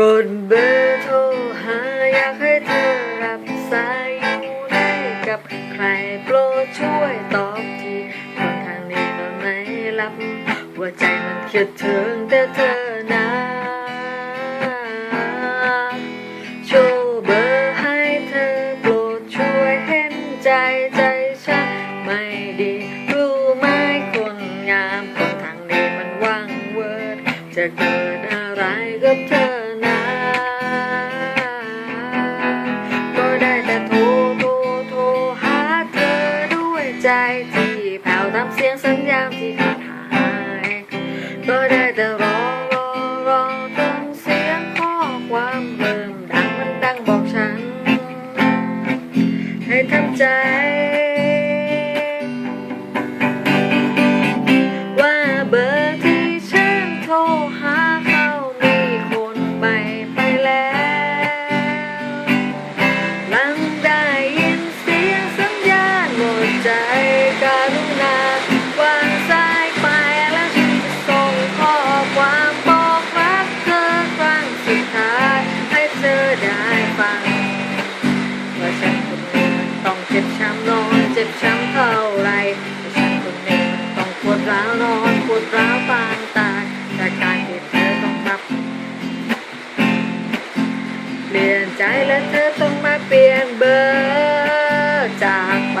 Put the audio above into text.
กดเบอร์โทรหาอยากให้เธอรับสายอยู่ไหนกับใครโปรดช่วยตอบทีคนทางนี้ก็ไม่รับหัวใจมันคิดถึงแต่เธอนะโชว์เบอร์ให้เธอโปรดช่วยเห็นใจใจฉันไม่ดีรู้ไหมคนงามคนทางนี้มันว่างเวิร์ดจะเกิดอะไรกับเธอ ใจที่แผ่วตามเสียงสัญญาณที่ขาดหายก็ได้แต่รอรอรอจนเสียงข้อความเริ่มดังมันดังบอกฉัน ให้ทำใจ ว่าเบอร์ที่ฉันโทรหาเขามีคนใหม่ไปแล้ว เจ็บช้ำนอนเจ็บช้ำเท่าไรฉันคนนี้มันต้องปวดร้าวนอนปวดร้าวปางตายจากการที่เธอต้องมาเปลี่ยนใจและเธอต้องมาเปลี่ยนเบอร์จากไป